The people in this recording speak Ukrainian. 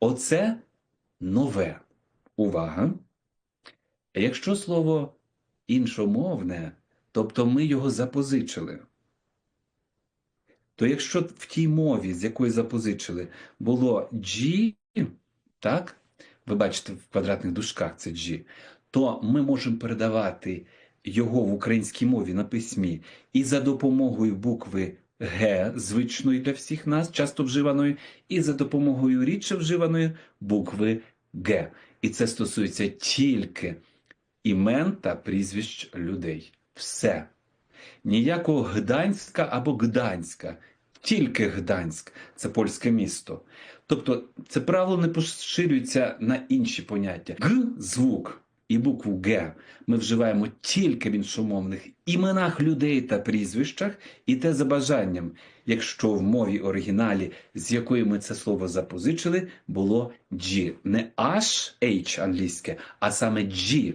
Оце нове. Увага. Якщо слово іншомовне, тобто ми його запозичили, то якщо в тій мові, з якої запозичили, було G, так? Ви бачите в квадратних дужках це G, то ми можемо передавати його в українській мові на письмі і за допомогою букви Г, звичної для всіх нас, часто вживаної, і за допомогою рідше вживаної букви Г. І це стосується тільки імен та прізвищ людей. Все. Ніякого Гданська або Гданська, тільки Гданськ це польське місто. Тобто це правило не поширюється на інші поняття. Г звук і букву Г ми вживаємо тільки в іншомовних іменах людей та прізвищах, і те за бажанням, якщо в мові оригіналі, з якої ми це слово запозичили, було G. Не H, англійське, а саме G.